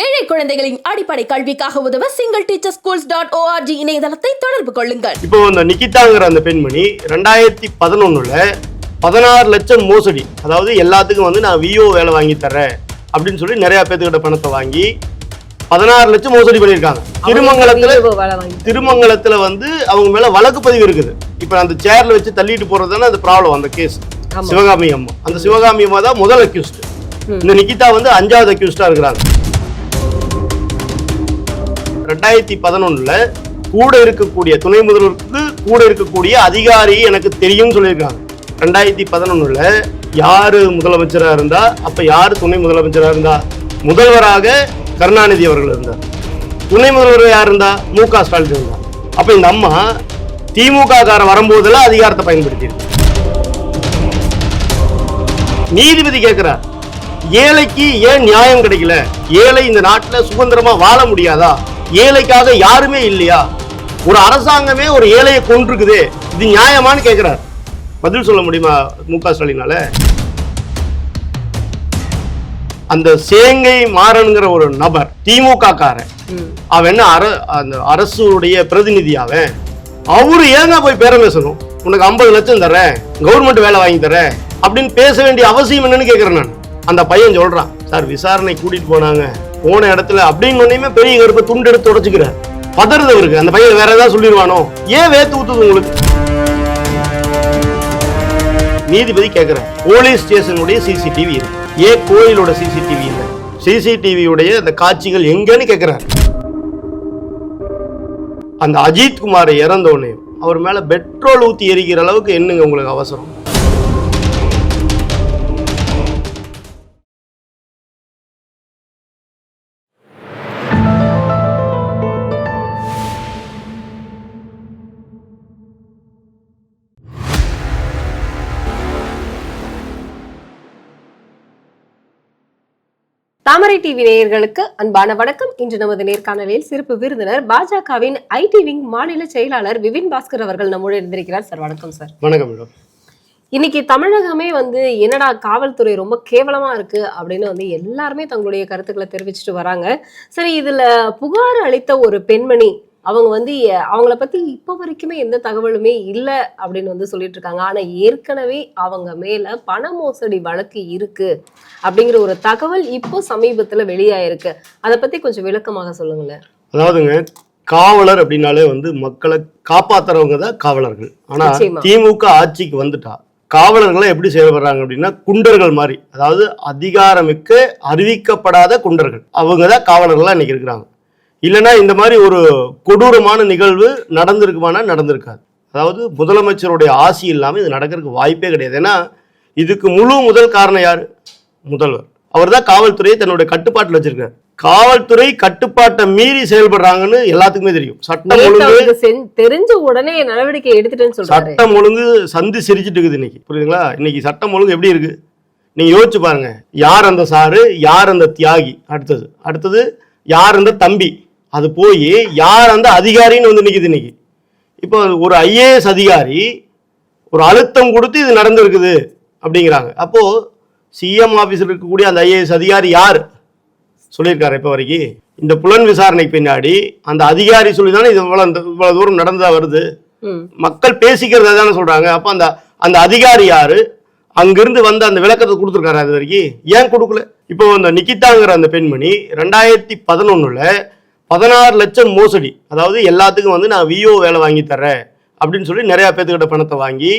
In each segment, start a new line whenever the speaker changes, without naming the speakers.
ஏழை குழந்தைகளின் அடிப்படை கல்விக்காக உதவ single teacher schools dot org இணையதளத்தை தொடர்பு கொள்ளுங்கள்.
இப்போ அந்த நிக்கிதாங்கிற அந்த பெண்மணி ரெண்டாயிரத்தி பதினொன்னுல பதினாறு லட்சம் மோசடி அதாவது எல்லாத்துக்கும் வந்து நான் விஓ வேலை வாங்கி தர்றேன் அப்படின்னு சொல்லி நிறைய பேத்துக்கிட்ட பணத்தை வாங்கி பதினாறு லட்சம் மோசடி பண்ணியிருக்காங்க. திருமங்கலத்துல திருமங்கலத்துல வந்து அவங்க மேல வழக்கு பதிவு இருக்குது. இப்போ அந்த சேர்ல வச்சு தள்ளிட்டு போறது தானே அந்த ப்ராப்ளம் அந்த கேஸ். சிவகாமி அம்மா. அந்த சிவகாமி அம்மா தான் முதல் அக்யூஸ்ட் இந்த நிக்கிதா வந்து அஞ்சாவது அக்யூஸ்டா இருக்கிறாங்க. ரெண்டாயிரத்தி பதினொன்னுல கூட இருக்கக்கூடிய துணை முதல்வருக்கு கூட இருக்கக்கூடிய அதிகாரி எனக்கு தெரியும்னு சொல்லியிருக்காங்க. ரெண்டாயிரத்தி பதினொன்னுல யாரு முதலமைச்சராக இருந்தா அப்ப யாரு துணை முதலமைச்சரா இருந்தா? முதல்வராக கருணாநிதி அவர்கள் இருந்தார். துணை முதல்வர் யார் இருந்தா? மு க ஸ்டாலின் இருந்தார். அப்ப இந்த அம்மா திமுக கார வரும்போதெல்லாம் அதிகாரத்தை பயன்படுத்தி நீதிபதி கேட்கிறார் ஏழைக்கு ஏன் நியாயம் கிடைக்கல? ஏழை இந்த நாட்டில் சுதந்திரமா வாழ முடியாதா? ஏழைக்காக யாருமே இல்லையா? ஒரு அரசாங்கமே ஒரு ஏழையை கொண்டிருக்குதே இது நியாயமான்னு கேட்கிறார் பதில் சொல்ல முடியுமா மு க ஸ்டாலினால? அந்த சேங்கை மாறனுங்கிற ஒரு நபர் திமுக காரன். அவன் என்ன அர அந்த அரசுடைய பிரதிநிதி அவன்? அவரு ஏங்க போய் பேரம் பேசணும் உனக்கு ஐம்பது லட்சம் தரேன் கவர்மெண்ட் வேலை வாங்கி தரேன் அப்படின்னு பேச வேண்டிய அவசியம் என்னன்னு கேட்கிறேன் நான். அந்த பையன் சொல்றான் சார் விசாரணை கூட்டிட்டு போனாங்க. போன இடத்துல அப்படின்னு பெரிய கருப்பை துண்டு எடுத்து உடச்சுக்கிறார். பதறது அவருக்கு அந்த பையன் வேற ஏதாவது சொல்லிடுவானோ? ஏன் வேத்து ஊத்துது உங்களுக்கு? நீதிபதி கேட்கிறார் போலீஸ் ஸ்டேஷனுடைய சிசிடிவி இருக்கு ஏன் கோயிலோட சிசிடிவி இல்லை? சிசிடிவியுடைய அந்த காட்சிகள் எங்கன்னு கேட்கிறார் அந்த அஜித் குமார் இறந்தோடனே அவர் மேல பெட்ரோல் ஊத்தி எரிக்கிற அளவுக்கு என்னங்க உங்களுக்கு அவசரம்?
தாமரை டிவி நேயர்களுக்கு அன்பான வணக்கம். இன்று நமது நேர்காணலில் சிறப்பு விருந்தினர் பாஜகவின் ஐடி விங் மாநில செயலாளர் விபின் பாஸ்கர் அவர்கள் நம்மோடு இருந்திருக்கிறார் சார் வணக்கம் சார்.
வணக்கம்
இன்னைக்கு தமிழகமே வந்து என்னடா காவல்துறை ரொம்ப கேவலமா இருக்கு அப்படின்னு வந்து எல்லாருமே தங்களுடைய கருத்துக்களை தெரிவிச்சுட்டு வராங்க. சரி இதுல புகார் அளித்த ஒரு பெண்மணி அவங்க வந்து அவங்கள பத்தி இப்ப வரைக்குமே எந்த தகவலுமே இல்ல அப்படின்னு வந்து சொல்லிட்டு இருக்காங்க. ஆனா ஏற்கனவே அவங்க மேல பண மோசடி வழக்கு இருக்கு அப்படிங்கிற ஒரு தகவல் இப்போ சமீபத்துல வெளியாயிருக்கு. அதை பத்தி கொஞ்சம் விளக்கமாக சொல்லுங்களேன்.
அதாவதுங்க காவலர் அப்படின்னாலே வந்து மக்களை காப்பாத்துறவங்க தான் காவலர்கள். ஆனா. திமுக ஆட்சிக்கு வந்துட்டா காவலர்களை எப்படி செயல்படுறாங்க அப்படின்னா குண்டர்கள் மாதிரி. அதாவது அதிகாரமிக்க அறிவிக்கப்படாத குண்டர்கள். அவங்க தான் காவலர்களா இன்னைக்கு இருக்கிறாங்க. இல்லைன்னா இந்த மாதிரி ஒரு கொடூரமான நிகழ்வு நடந்திருக்குமானா நடந்திருக்காது. அதாவது முதலமைச்சருடைய ஆசி இல்லாமல் இது நடக்கிறதுக்கு வாய்ப்பே கிடையாது. ஏன்னா இதுக்கு முழு முதல் காரணம் யாரு? முதல்வர். அவர் தான் காவல்துறையை தன்னுடைய கட்டுப்பாட்டில் வச்சிருக்காரு. காவல்துறை கட்டுப்பாட்டை மீறி செயல்படுறாங்கன்னு எல்லாத்துக்குமே தெரியும். சட்டம் ஒழுங்கு
தெரிஞ்ச உடனே நடவடிக்கை எடுத்துட்டேன்னு
சட்டம் ஒழுங்கு சந்தி சிரிச்சிட்டு இருக்குது இன்னைக்கு. புரியுதுங்களா? இன்னைக்கு சட்டம் ஒழுங்கு எப்படி இருக்கு? நீங்க யோசிச்சு பாருங்க. யார் அந்த சாரு? யார் அந்த தியாகி? அடுத்தது. அடுத்தது யார் அந்த தம்பி? அது போய் யார் அந்த அதிகாரின்னு வந்து நிக்குது இன்னைக்கு. இப்போ ஒரு ஐஏஎஸ் அதிகாரி ஒரு அழுத்தம் கொடுத்து இது நடந்திருக்குது அப்படிங்கிறாங்க. அப்போ சிஎம் ஆபீஸில் இருக்கக்கூடிய அந்த ஐஏஎஸ் அதிகாரி யார்? சொல்லியிருக்காரு இப்போ வரைக்கும் இந்த புலன் விசாரணைக்கு பின்னாடி அந்த அதிகாரி சொல்லி தானே இது இவ்வளோ இவ்வளோ தூரம் நடந்ததா வருது. மக்கள் பேசிக்கிறத தானே சொல்றாங்க. அப்ப அந்த அந்த அதிகாரி யாரு? அங்கிருந்து வந்து அந்த விளக்கத்தை கொடுத்துருக்காரு அது வரைக்கும் ஏன் கொடுக்கல? இப்போ அந்த நிக்கிதாங்கிற அந்த பெண்மணி ரெண்டாயிரத்தி பதினொன்னுல பதினாறு லட்சம் மோசடி. அதாவது எல்லாத்துக்கும் வந்து நான் விஓ வேலை வாங்கி தர்றேன் அப்படின்னு சொல்லி நிறைய பேத்துக்கிட்ட பணத்தை வாங்கி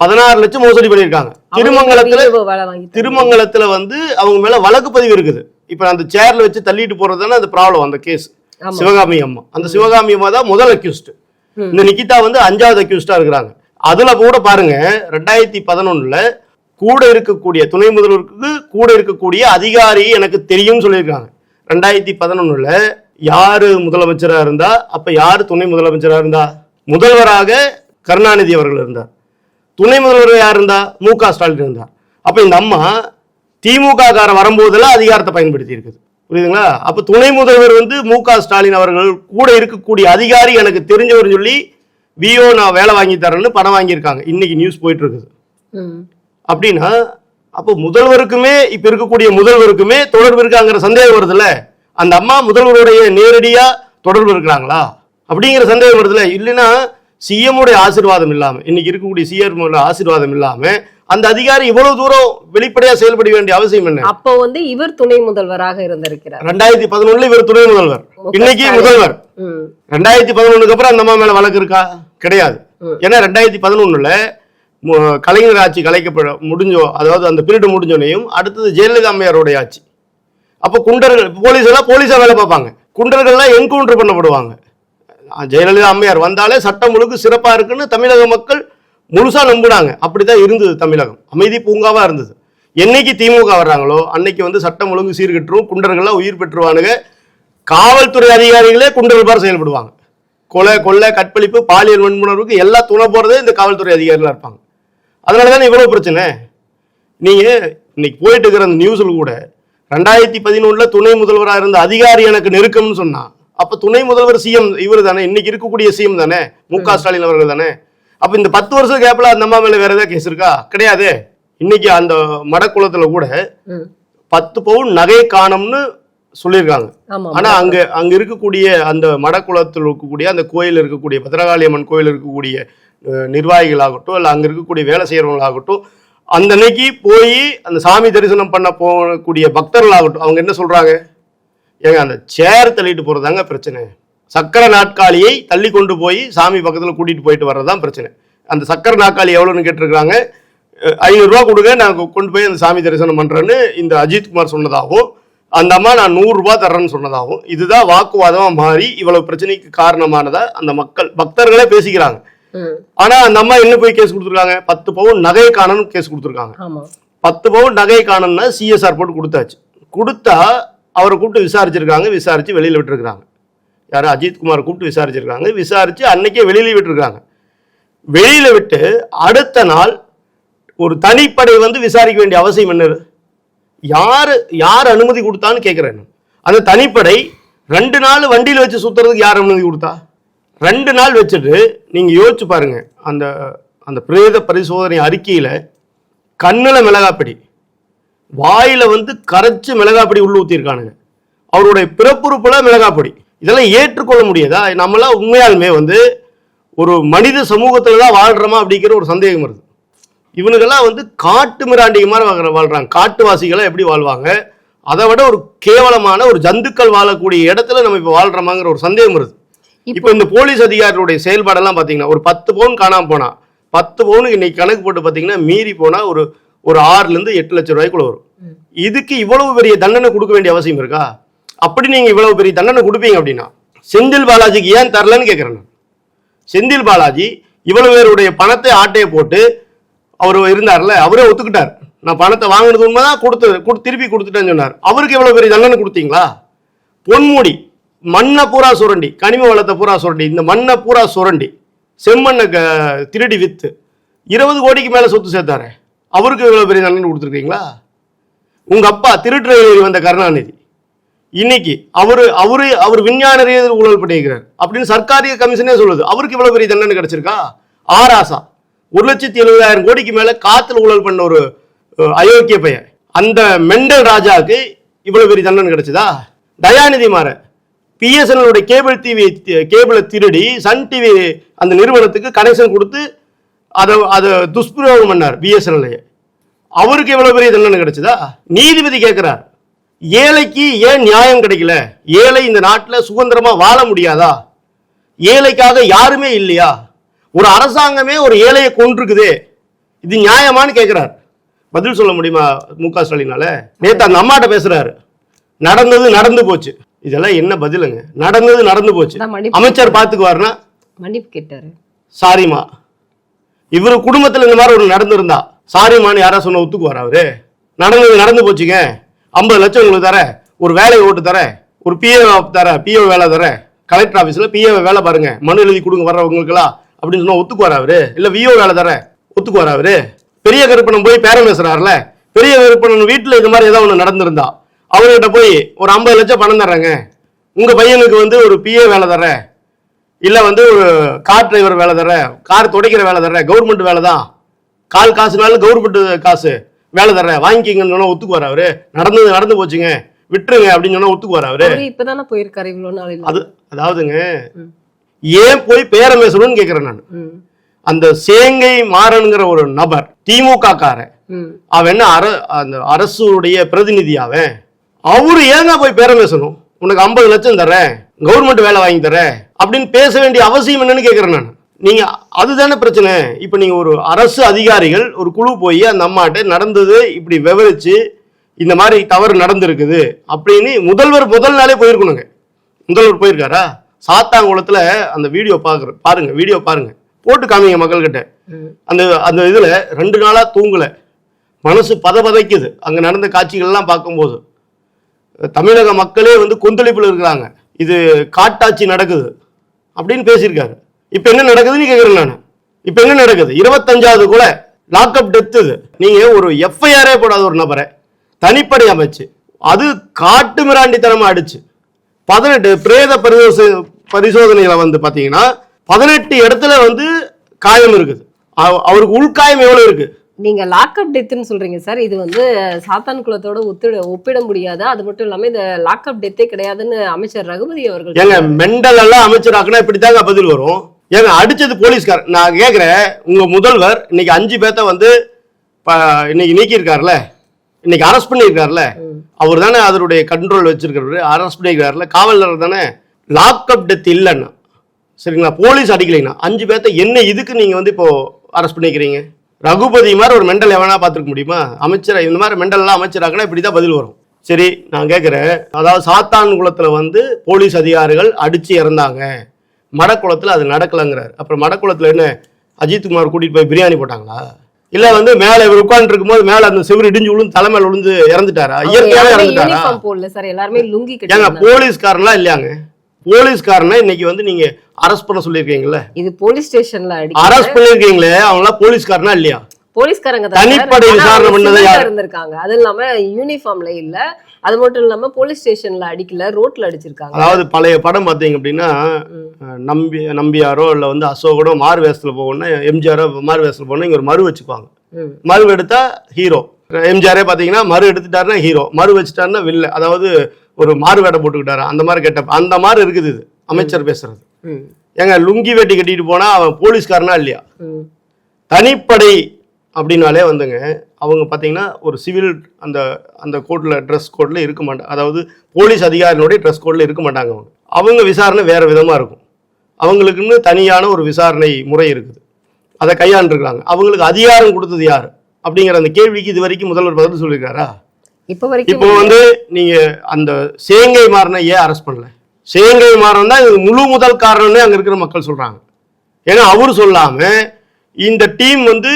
பதினாறு லட்சம் மோசடி பண்ணியிருக்காங்க. திருமங்கலத்துல திருமங்கலத்துல வந்து அவங்க மேல வழக்கு பதிவு இருக்குது. இப்ப அந்த சேர்ல வச்சு தள்ளிட்டு போறது தானே அந்த ப்ராப்ளம் அந்த கேஸ். சிவகாமி அம்மா. அந்த சிவகாமி அம்மா தான் முதல் அக்யூஸ்ட். இந்த நிக்கிதா வந்து அஞ்சாவது அக்யூஸ்டா இருக்கிறாங்க. அதுல கூட பாருங்க ரெண்டாயிரத்தி பதினொன்னுல கூட இருக்கக்கூடிய துணை முதல்வருக்கு கூட இருக்கக்கூடிய அதிகாரி எனக்கு தெரியும்னு சொல்லியிருக்காங்க. ரெண்டாயிரத்தி பதினொன்னுல யாரு முதலமைச்சரா இருந்தா அப்ப யாரு துணை முதலமைச்சரா இருந்தா? முதல்வராக கருணாநிதி அவர்கள் இருந்தார் துணை முதல்வர் யார் இருந்தா? மு க ஸ்டாலின் இருந்தார் அப்ப இந்த அம்மா திமுக கார வரும்போதெல்லாம் அதிகாரத்தை பயன்படுத்தி இருக்குது புரியுதுங்களா? அப்ப துணை முதல்வர் வந்து மு க ஸ்டாலின் அவர்கள் கூட இருக்கக்கூடிய அதிகாரி எனக்கு தெரிஞ்சவர் சொல்லி விஓ நான் வேலை வாங்கி தரேன்னு பணம் வாங்கியிருக்காங்க. இன்னைக்கு நியூஸ் போயிட்டு இருக்குது அப்படின்னா அப்போ முதல்வருக்குமே இப்ப இருக்கக்கூடிய முதல்வருக்குமே தொடர்பு இருக்காங்கிற சந்தேகம் வருதுல்ல? அந்த அம்மா முதல்வருடைய நேரடியா தொடர்பு இருக்கிறாங்களா? அப்படிங்கிற சந்தேகம் வருதுல. இல்லைன்னா சிஎம் உடைய ஆசீர்வாதம் இல்லாம இன்னைக்கு இருக்கக்கூடிய சிஎம் ஆசீர்வாதம் இல்லாம அந்த அதிகாரி இவ்வளவு தூரம் வெளிப்படையா செயல்பட வேண்டிய அவசியம் என்ன?
அப்போ வந்து இவர் துணை முதல்வராக இருந்திருக்கிறார்.
ரெண்டாயிரத்தி பதினொன்னுல இவர் துணை முதல்வர். இன்னைக்கு முதல்வர். ரெண்டாயிரத்தி பதினொன்னுக்கு அப்புறம் அந்த அம்மா மேல வழக்கு இருக்கா? கிடையாது. ஏன்னா ரெண்டாயிரத்தி பதினொன்னுல கலைஞர் ஆட்சி கலைக்கப்பட முடிஞ்சோ அதாவது அந்த பீரியட் முடிஞ்சோனையும் அடுத்தது ஜெயலலிதா அம்மையாருடைய ஆட்சி. அப்போ குண்டர்கள் போலீஸ் எல்லாம் போலீஸாக வேலை பார்ப்பாங்க. குண்டர்கள்லாம் என்கவுண்டர் பண்ணப்படுவாங்க. ஜெயலலிதா அம்மையார் வந்தாலே சட்டம் ஒழுங்கு சிறப்பாக இருக்குன்னு தமிழக மக்கள் முழுசாக நம்பினாங்க. அப்படி தான் இருந்தது தமிழகம். அமைதி பூங்காவாக இருந்தது. என்னைக்கு திமுக வர்றாங்களோ அன்னைக்கு வந்து சட்டம் ஒழுங்கு சீர்கெட்டுரும் குண்டர்கள்லாம் உயிர் பெற்றுவானுங்க காவல்துறை அதிகாரிகளே குண்டர்கள் பார் செயல்படுவாங்க. கொலை கொள்ளை கற்பழிப்பு பாலியல் வன்முணர்வுக்கு எல்லா துணை போகிறதே இந்த காவல்துறை அதிகாரிகளாக இருப்பாங்க. அதனால தானே இவ்வளோ பிரச்சனை? நீங்கள் இன்னைக்கு போயிட்டு இருக்கிற அந்த நியூஸில் கூட ரெண்டாயிரத்தி பதினொன்னுல துணை முதல்வராக இருந்த அதிகாரி எனக்கு நெருக்கம்னு சொன்னா அப்ப துணை முதல்வர் சிஎம் இவர் தானே இன்னைக்கு இருக்கக்கூடிய சிஎம் தானே? மு க ஸ்டாலின் அவர்கள் தானே? அப்ப இந்த பத்து வருஷம் கேப்ல அந்த அம்மா மேல வேற ஏதாவது கேஸ் இருக்கா? கிடையாது. இன்னைக்கு அந்த மடக்குளத்துல கூட. பத்து பவுன் நகை காணோம்னு சொல்லியிருக்காங்க. ஆனா அங்க அங்க இருக்கக்கூடிய அந்த மடக்குளத்தில் இருக்கக்கூடிய அந்த கோயில் இருக்கக்கூடிய பத்ரகாளி அம்மன் கோயில் இருக்கக்கூடிய நிர்வாகிகளாகட்டும் இல்ல அங்க இருக்கக்கூடிய வேலை செய்யறவங்களாகட்டும் அந்த அன்னைக்கு போய் அந்த சாமி தரிசனம் பண்ண போகக்கூடிய பக்தர்கள் ஆகட்டும் அவங்க என்ன சொல்றாங்க? ஏங்க அந்த சேர் தள்ளிட்டு போறதாங்க பிரச்சனை. சக்கர நாட்காலியை தள்ளி கொண்டு போய் சாமி பக்கத்தில் கூட்டிட்டு போயிட்டு வர்றதுதான் பிரச்சனை. அந்த சக்கர நாட்காலி எவ்வளோன்னு கேட்டிருக்கிறாங்க? ஐநூறுரூவா கொடுங்க நான் கொண்டு போய் அந்த சாமி தரிசனம் பண்றேன்னு இந்த அஜித் குமார் சொன்னதாகவும் அந்த அம்மா நான் நூறுரூபா தர்றேன்னு சொன்னதாகவும் இதுதான் வாக்குவாதமாக மாறி இவ்வளவு பிரச்சனைக்கு காரணமானதா அந்த மக்கள் பக்தர்களே பேசிக்கிறாங்க. ஆனா அந்த அம்மா என்ன போய் கேஸ் கொடுத்துருக்காங்க? பத்து பவுன் நகை காணன்னு கேஸ் கொடுத்துருக்காங்க. பத்து பவுன் நகை காணன்னா சிஎஸ்ஆர் போட்டு கொடுத்தாச்சு. கொடுத்தா அவரை கூப்பிட்டு விசாரிச்சிருக்காங்க விசாரிச்சு வெளியில விட்டுருக்காங்க யாரும் அஜித் குமார் கூப்பிட்டு விசாரிச்சிருக்காங்க விசாரிச்சு அன்னைக்கே வெளியில விட்டுருக்காங்க வெளியில விட்டு அடுத்த நாள் ஒரு தனிப்படை வந்து விசாரிக்க வேண்டிய அவசியம் என்ன? யாரு யார் அனுமதி கொடுத்தான்னு கேட்கிறேன். அந்த தனிப்படை ரெண்டு நாள் வண்டியில வச்சு சுத்துறதுக்கு யார் அனுமதி கொடுத்தா? ரெண்டு நாள் வச்சுட்டு நீங்கள் யோசிச்சு பாருங்க. அந்த அந்த பிரேத பரிசோதனை அறிக்கையில் கண்ணில் மிளகாப்பிடி வாயில் வந்து கரைச்சி மிளகாப்பிடி உள்ள ஊற்றிருக்கானுங்க அவருடைய பிறப்புறுப்பில் மிளகாப்பொடி. இதெல்லாம் ஏற்றுக்கொள்ள முடியாதா? நம்மளாம் உண்மையாலுமே வந்து ஒரு மனித சமூகத்தில் தான் வாழ்கிறோமா அப்படிங்கிற ஒரு சந்தேகம் வருது. இவனுங்கெல்லாம் வந்து காட்டு மிராண்டிக மாதிரி வாழ்கிறாங்க காட்டுவாசிகளாக எப்படி வாழ்வாங்க? அதை விட ஒரு கேவலமான ஒரு ஜந்துக்கள் வாழக்கூடிய இடத்துல நம்ம இப்போ வாழ்கிறோமாங்கிற ஒரு சந்தேகம் வருது. இப்போ இந்த போலீஸ் அதிகாரிகளுடைய செயல்பாடெல்லாம் பார்த்தீங்கன்னா ஒரு பத்து பவுன் காணாம போனா பத்து பவுனுக்கு இன்னைக்கு கணக்கு போட்டு பார்த்தீங்கன்னா மீறி போனா ஒரு ஒரு ஆறுல இருந்து எட்டு லட்சம் ரூபாய்க்குள்ள வரும். இதுக்கு இவ்வளவு பெரிய தண்டனை கொடுக்க வேண்டிய அவசியம் இருக்கா? அப்படி நீங்க இவ்வளவு பெரிய தண்டனை கொடுப்பீங்க அப்படின்னா செந்தில் பாலாஜிக்கு ஏன் தரலன்னு கேட்கிறேன். செந்தில் பாலாஜி இவ்வளவு பேருடைய பணத்தை ஆட்டையை போட்டு அவர் இருந்தார்ல அவரே ஒத்துக்கிட்டார். நான் பணத்தை வாங்கினது உண்மைதான் கொடுத்து கொடு- திருப்பி கொடுத்துட்டேன்னு சொன்னார். அவருக்கு எவ்வளவு பெரிய தண்டனை கொடுத்தீங்களா? பொன்முடி மண்ணை பூரா சுரண்டி கனிம வளத்தை பூரா சுரண்டி இந்த மண்ணை பூரா சுரண்டி செம்மண்ணை க- திருடி வித்து இருபது கோடிக்கு மேலே சொத்து சேர்த்தாரு அவருக்கு இவ்வளோ பெரிய தண்டனை கொடுத்துருக்கீங்களா? உங்க அப்பா திருட்டு வந்த கருணாநிதி இன்னைக்கு அவர் அவரு அவர் விஞ்ஞான ரீதியில் ஊழல் பண்ணியிருக்கிறார் அப்படின்னு சர்க்காரிய கமிஷனே சொல்லுது. அவருக்கு இவ்வளோ பெரிய தண்டனை கிடைச்சிருக்கா? ஆராசா ஒரு லட்சத்தி எழுபதாயிரம் கோடிக்கு மேலே காத்துல ஊழல் பண்ண ஒரு அயோக்கிய பையன். அந்த மெண்டல் ராஜாவுக்கு இவ்வளோ பெரிய தண்டனை கிடைச்சதா? தயாநிதி மாற பிஎஸ்என்எலுடைய கேபிள் டிவி கேபிளை திருடி சன் டிவி அந்த நிறுவனத்துக்கு கனெக்ஷன் கொடுத்து அதை அதை துஷ்பிரயோகம் பண்ணார் பிஎஸ்என்எல்லையே அவருக்கு எவ்வளோ பெரிய தண்டனை கிடைச்சதா? நீதிபதி கேட்குறார் ஏழைக்கு ஏன் நியாயம் கிடைக்கல? ஏழை இந்த நாட்டில் சுதந்திரமாக வாழ முடியாதா? ஏழைக்காக யாருமே இல்லையா? ஒரு அரசாங்கமே ஒரு ஏழையை கொண்டிருக்குதே இது நியாயமான்னு கேட்குறார் பதில் சொல்ல முடியுமா மு க ஸ்டாலினால? நேற்று அந்த அம்மாட்ட பேசுகிறாரு நடந்தது நடந்து போச்சு. இதெல்லாம் என்ன பதிலுங்க? நடந்தது நடந்து போச்சு. அமைச்சர் பாத்துக்குவாருன்னா
மன்னிப்பு கேட்டாரு.
சாரிமா இவரு குடும்பத்துல இந்த மாதிரி ஒரு நடந்திருந்தா சாரிமான்னு யாரா சொன்ன ஒத்துக்குவார் அவரு? நடந்தது நடந்து போச்சுங்க. ஐம்பது லட்சம் உங்களுக்கு தரேன். ஒரு வேலையை ஓட்டு தரேன். ஒரு பிஏ தரேன். பிஏ வேலை தரேன். கலெக்டர் ஆஃபீஸில் பிஏ வேலை பாருங்க. மனு எழுதி கொடுங்க வர்றவங்களுக்குலாம் அப்படின்னு சொன்னா ஒத்துக்குவார் அவரு? இல்ல விஓ வேலை தரேன். ஒத்துக்குவார் அவரு? பெரிய கருப்பணம் போய் பேரம் பேசுறாருல. பெரிய கருப்பணன் வீட்டுல இந்த மாதிரி ஏதாவது ஒன்று நடந்திருந்தா அவர்கிட்ட போய் ஒரு ஐம்பது லட்சம் பணம் தர்றேங்க. உங்க பையனுக்கு வந்து ஒரு பிஏ வேலை தர்றேன் இல்ல வந்து ஒரு கார் டிரைவர் வேலை தர்றேன் கார் துடைக்கிற வேலை தர்றேன் கவர்மெண்ட் வேலை தான். கால் காசுனாலும் கவர்மெண்ட் காசு வேலை தர்றேன் வாங்கிக்கிங்கன்னு ஒத்துக்குவார் அவரு. நடந்தது நடந்து போச்சுங்க. விட்டுருங்க அப்படின்னு சொன்னா ஒத்துக்குவார் அவரு.
இப்பதானே போயிருக்காரு இவ்வளவு நாள் இல்ல.
அது அதாவதுங்க. ஏன் போய் பேரம் பேசணும்னு கேக்குறேன் நான். அந்த சேங்கை மாறன்கிற ஒரு நபர் திமுக காரன். அவன் என்ன அர அந்த அரசுடைய பிரதிநிதி அவன்? அவரு ஏங்க போய் பேரம் பேசணும் உனக்கு ஐம்பது லட்சம் தரேன் கவர்மெண்ட் வேலை வாங்கி தரேன் அப்படின்னு பேச வேண்டிய அவசியம் என்னன்னு கேட்குறேன் நான். நீங்க அதுதானே பிரச்சனை. இப்போ நீங்க ஒரு அரசு அதிகாரிகள் ஒரு குழு போய் அந்த அம்மாட்ட நடந்தது இப்படி விவரிச்சு இந்த மாதிரி தவறு நடந்திருக்குது அப்படின்னு முதல்வர் முதல் நாளே போயிருக்கணுங்க. முதல்வர் போயிருக்காரா? சாத்தாங்குளத்துல அந்த வீடியோ பாக்குற பாருங்க வீடியோ பாருங்க. போட்டு காமிங்க மக்கள்கிட்ட. அந்த அந்த இதுல ரெண்டு நாளா தூங்கல. மனசு பதபதைக்குது. அங்க நடந்த காட்சிகள்லாம் பார்க்கும்போது. தமிழக மக்களே வந்து கொந்தளிப்பில் இருக்கிறாங்க. இது காட்டாட்சி நடக்குது அப்படின்னு பேசியிருக்காரு. இப்போ என்ன நடக்குதுன்னு கேட்குறேன் நான். இப்போ என்ன நடக்குது? இருபத்தஞ்சாவது கூட லாக்அப் டெத்து இது. நீங்கள் ஒரு எஃப்ஐஆரே போடாத ஒரு நபரை தனிப்படை அமைச்சு. அது காட்டு மிராண்டித்தனமாக அடிச்சு. பதினெட்டு பிரேத பரிசோச பரிசோதனையில் வந்து பார்த்தீங்கன்னா பதினெட்டு இடத்துல வந்து காயம் இருக்குது. அவ- அவருக்கு உள்காயம் எவ்வளோ இருக்குது
நீங்க லாக்அப் டெத்னு சொல்றீங்க சார் இது வந்து சாத்தான் குலத்தோட ஒத்துட ஒப்பிட முடியாது? அது மட்டும் இல்லாம இந்த லாக்அப் டெத்தே கிடையாதுன்னு அமைச்சர் ரகுபதி அவர்கள்
ஏங்க மெண்டல் எல்லாம் அமைச்சராக்குனா இப்படித்தாங்க பதில் வரும். ஏங்க அடிச்சது போலீஸ்கார் நான் கேட்குறேன் உங்க முதல்வர் இன்னைக்கு அஞ்சு பேர்த்த வந்து இன்னைக்கு நீக்கியிருக்காருல? இன்னைக்கு அரெஸ்ட் பண்ணியிருக்காருல? அவர் தானே அதனுடைய கண்ட்ரோல் வச்சிருக்காரு அரெஸ்ட் பண்ணியிருக்காருல? காவலர் தானே லாக்அப் டெத் இல்லைன்னா. சரிங்களா? போலீஸ் அடிக்கலைன்னா அஞ்சு பேர்த்த என்ன இதுக்கு நீங்க வந்து இப்போ அரெஸ்ட் பண்ணிக்கிறீங்க? ரகுபதி மாதிரி ஒரு மெண்டல் எவனா பார்த்துருக்க முடியுமா? அமைச்சர் இந்த மாதிரி மெண்டல்லாம் அமைச்சராக்குனா இப்படி தான் பதில் வரும். சரி நான் கேட்குறேன் அதாவது சாத்தான் குளத்துல வந்து போலீஸ் அதிகாரிகள் அடிச்சு இறந்தாங்க. மடக்குளத்துல அது நடக்கலைங்கிறார். அப்புறம் மடக்குளத்துல என்ன அஜித் குமார் கூட்டிட்டு போய் பிரியாணி போட்டாங்களா? இல்ல வந்து மேல இவர் உட்கார்ந்து இருக்கும்போது மேல அந்த சிவரு இடிஞ்சு விழுந்து தலைமையில விழுந்து இறந்துட்டாரா? இயற்கையாவே இறந்துட்டாரா? ஏங்க
கட்டி
போலீஸ்காரன்லாம் இல்லையாங்க? போலீஸ்காரனை இன்னைக்கு வந்து நீங்க அரெஸ்ட் பண்ண சொல்லியிருக்கீங்கல்ல?
இது போலீஸ் ஸ்டேஷன்ல அடி
அரெஸ்ட் பண்ணிருக்கீங்களே அவங்களாம் போலீஸ்காரனா இல்லையா?
போலீஸ்காரங்க தான்.
தனிப்படை விசாரணை பண்ணது?
இருந்திருக்காங்க. அது இல்லாம யூனிஃபார்ம்ல இல்ல. அது மட்டும் இல்லாம போலீஸ் ஸ்டேஷன்ல அடிக்கல ரோட்ல அடிச்சிருக்காங்க.
அதாவது பழைய படம் பார்த்தீங்க அப்படின்னா நம்பி நம்பியாரோ இல்லை வந்து அசோகனோ மாறு வேஷத்தில் போகணும்னா எம்ஜிஆரோ மாறு வேஷத்தில் போகணும் இங்கே ஒரு மறு வச்சுக்குவாங்க. மறு எடுத்தா ஹீரோ எம்ஜிஆரே பார்த்தீங்கன்னா மறு எடுத்துட்டாருன்னா ஹீரோ மறு வச்சுட்டாருன்னா வில்ல அதாவது ஒரு மாறு வேடை போட்டுக்கிட்டாரு. அந்த மாதிரி கெட்ட அந்த மாதிரி இருக்குது இது. அமைச்சர் பேசுறது. ஏங்க லுங்கி வெட்டி கட்டிட்டு போனா அவன் போலீஸ்காரனா இல்லையா? தனிப்படை அப்படின்னாலே வந்துங்க அவங்க பார்த்தீங்கன்னா ஒரு சிவில் அந்த அந்த கோட்டில் ட்ரெஸ் கோட்டில் இருக்க மாட்டாங்க அதாவது போலீஸ் அதிகாரிகளுடைய ட்ரெஸ் கோட்டில் இருக்க மாட்டாங்க அவங்க. அவங்க விசாரணை வேறு விதமாக இருக்கும். அவங்களுக்குன்னு தனியான ஒரு விசாரணை முறை இருக்குது. அதை கையாண்டுருக்காங்க அவங்களுக்கு அதிகாரம் கொடுத்தது யார்? அப்படிங்கிற அந்த கேள்விக்கு இது வரைக்கும் முதல்வர் பதில் சொல்லியிருக்காரா?
இப்ப வரைக்கும்
இப்போ வந்து நீங்க அந்த சேங்கை மாறனை ஏன் அரெஸ்ட் பண்ணல? சேங்கை மாறன் தான் இது முழு முதல் காரணம்னு அங்க இருக்கிற மக்கள் சொல்றாங்க. ஏன்னா அவர் சொல்லாம இந்த டீம் வந்து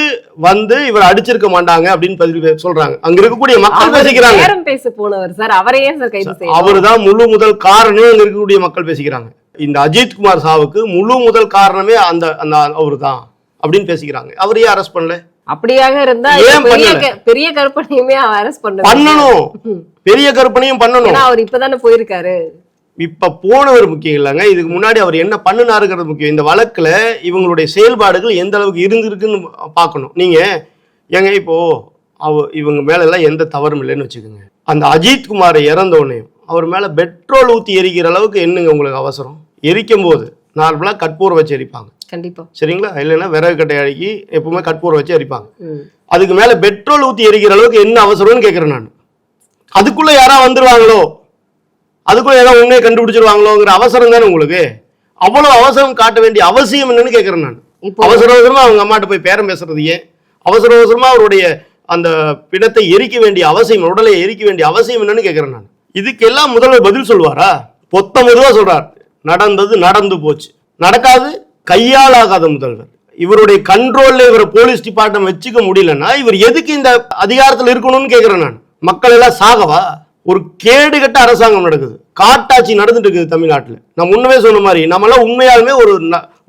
வந்து இவர் அடிச்சிருக்க மாட்டாங்க அப்படின்னு சொல்றாங்க. அங்க இருக்கக்கூடிய மக்கள் பேசிக்கிறாங்க.
பேச போனவர் சார். அவரை ஏன் சார்
அவர் தான் முழு முதல் காரணம் அங்க இருக்கக்கூடிய மக்கள் பேசிக்கிறாங்க. இந்த அஜித் குமார் சாவுக்கு முழு முதல் காரணமே அந்த அந்த அவர் தான் அப்படின்னு பேசிக்கிறாங்க. அவர் ஏன் அரெஸ்ட் பண்ணல?
அப்படியாக இருந்தா பெரிய பெரிய கற்பனையுமே அரெஸ்ட் பண்ண
பண்ணணும். பெரிய கற்பனையும் பண்ணணும்.
அவர் இப்பதானே போயிருக்காரு.
இப்ப போனவர் முக்கியம் இல்லைங்க. இதுக்கு முன்னாடி அவர் என்ன பண்ணுனாருங்கிறது முக்கியம். இந்த வழக்குல இவங்களுடைய செயல்பாடுகள் எந்த அளவுக்கு இருந்திருக்குன்னு பார்க்கணும். நீங்க ஏங்க இப்போ அவ இவங்க மேல எல்லாம் எந்த தவறும் இல்லைன்னு வச்சுக்கோங்க. அந்த அஜித் குமார் இறந்த உடனே அவர் மேல பெட்ரோல் ஊத்தி எரிக்கிற அளவுக்கு என்னங்க உங்களுக்கு அவசரம்? எரிக்கும் போது நார்மலா கற்பூரம் வச்சு எரிப்பாங்க.
கண்டிப்பா.
சரிங்களா? இல்லைன்னா விறகு கட்டை அழுக்கி எப்பவுமே கற்பூரம் வச்சு எரிப்பாங்க. அதுக்கு மேல பெட்ரோல் ஊத்தி எரிக்கிற அளவுக்கு என்ன அவசரம்னு கேட்கிறேன் நான். அதுக்குள்ள யாரா வந்துருவாங்களோ? அதுக்குள்ள ஏதாவது உண்மையை கண்டுபிடிச்சிருவாங்களோங்கிற அவசரம் தானே உங்களுக்கு? அவ்வளவு அவசரம் காட்ட வேண்டிய அவசியம் என்னன்னு கேட்கிறேன் நான்.
இப்போ
அவசர அவசரமா அவங்க அம்மாட்ட போய் பேரம் பேசுறது ஏன்? அவசர அவசரமா அவருடைய அந்த பிணத்தை எரிக்க வேண்டிய அவசியம் உடலை எரிக்க வேண்டிய அவசியம் என்னன்னு கேட்கிறேன் நான். இதுக்கெல்லாம் முதல்வர் பதில் சொல்வாரா? பொத்த மெதுவா சொல்றார். நடந்தது நடந்து போச்சு. நடக்காது கையால் ஆகாத முதல்வர். இவருடைய கண்ட்ரோல்ல இவரை போலீஸ் டிபார்ட்மெண்ட் வச்சுக்க முடியலன்னா இவர் எதுக்கு இந்த அதிகாரத்தில் இருக்கணும்னு கேட்கிறேன் நான். மக்கள் எல்லாம் சாகவா? ஒரு கேடுகட்ட அரசாங்கம் நடக்குது. காட்டாட்சி நடந்துட்டு இருக்குது தமிழ்நாட்டில். நான் முன்னவே சொன்ன மாதிரி நம்மளாம் உண்மையாலுமே ஒரு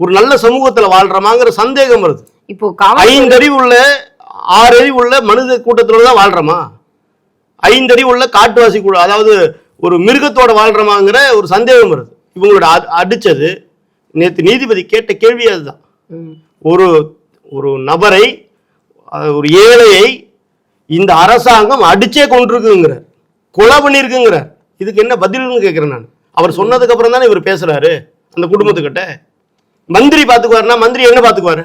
ஒரு நல்ல சமூகத்துல வாழ்றோமாங்கிற சந்தேகம் வருது.
இப்போ
ஐந்தறிவு உள்ள ஆறு அறிவு உள்ள மனித கூட்டத்துல தான் வாழ்றோமா? ஐந்தறிவு உள்ள காட்டுவாசி கூட அதாவது ஒரு மிருகத்தோட வாழ்றோமாங்கிற ஒரு சந்தேகம் வருது. இவங்களோட அடிச்சது நேற்று நீதிபதி கேட்ட கேள்வி அதுதான். ஒரு ஒரு நபரை ஒரு ஏழையை இந்த அரசாங்கம் அடிச்சே கொண்டிருக்குங்கிறார் கொலை பண்ணியிருக்குங்கிறார் இதுக்கு என்ன பதில்னு கேட்குறேன் நான். அவர் சொன்னதுக்கு அப்புறம் தானே இவர் பேசுறாரு அந்த குடும்பத்துக்கிட்ட. மந்திரி பார்த்துக்குவாருன்னா மந்திரி என்ன பார்த்துக்குவாரு